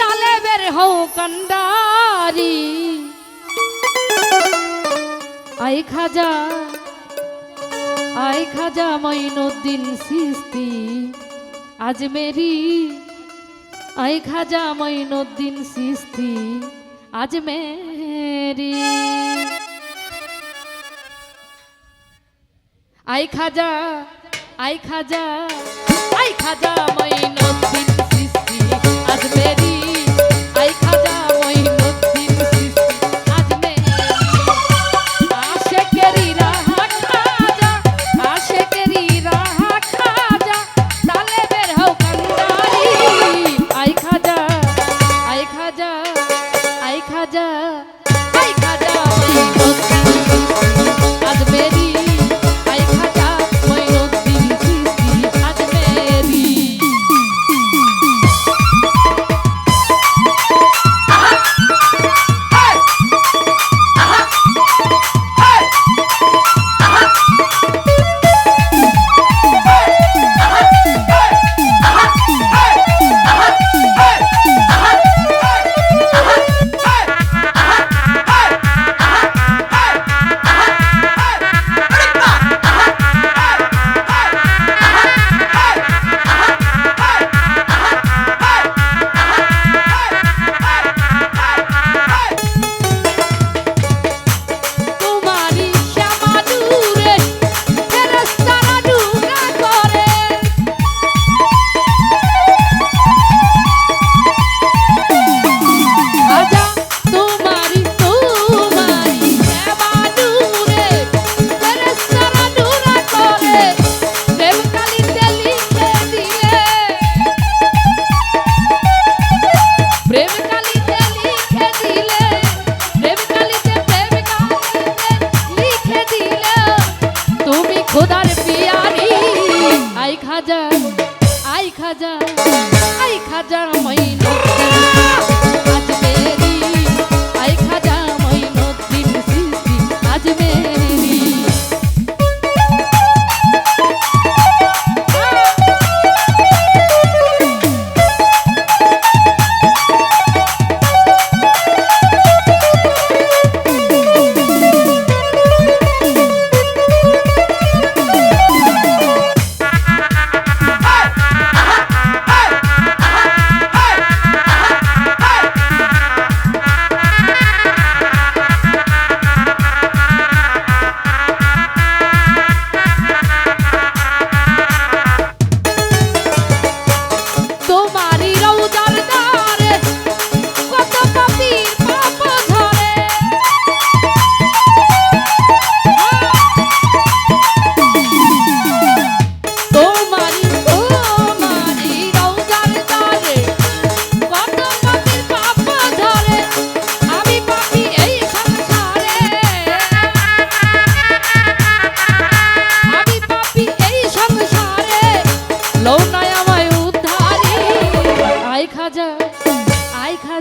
ডালে বের হও কন্ডারি। আই খাজা আই খাজা মাইনুদ্দিন সিস্তি আজমেরি আই খাজা মাইনুদ্দিন সিস্তি আজমেরি আই খাজা আই খাজা আই খাজা মাইনুদ্দিন Yeah. খাজা আই খাজা আই খাজা।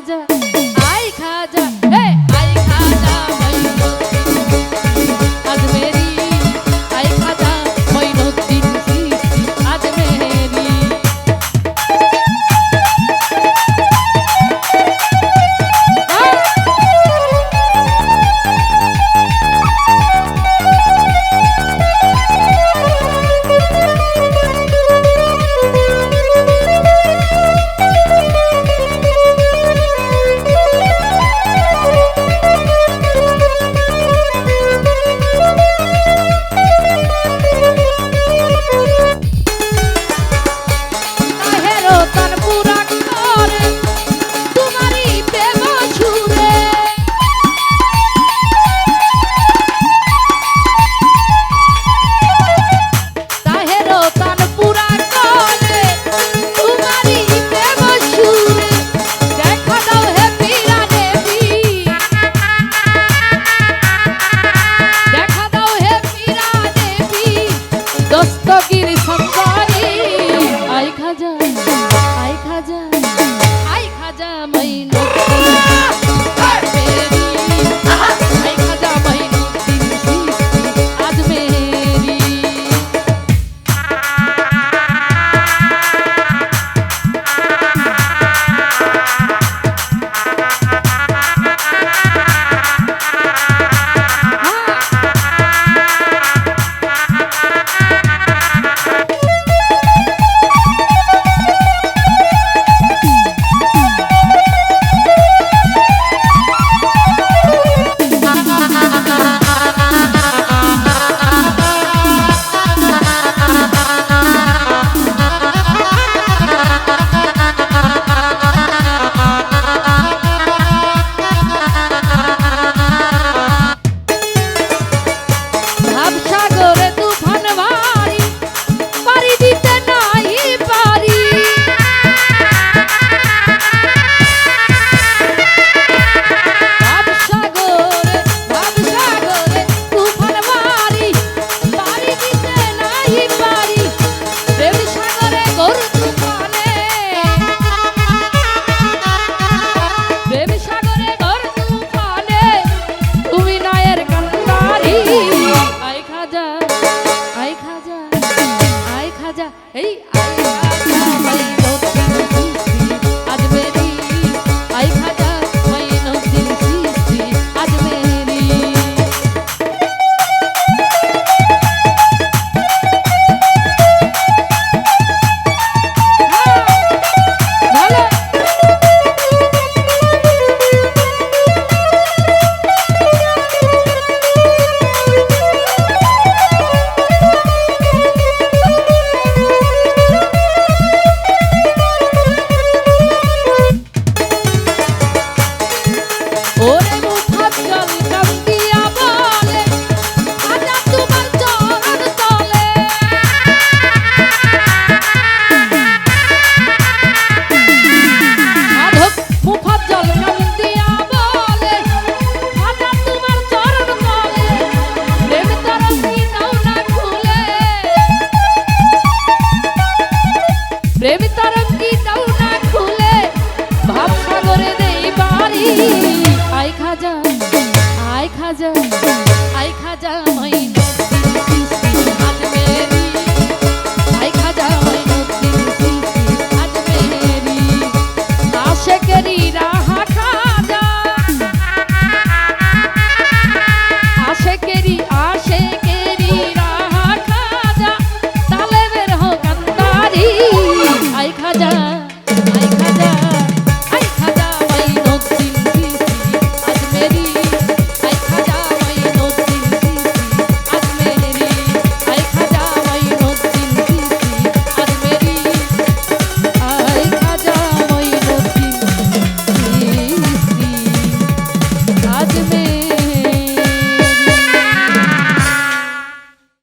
খাজা আই খাজা। ¡Ole! খাজা আই খাজা মাইনা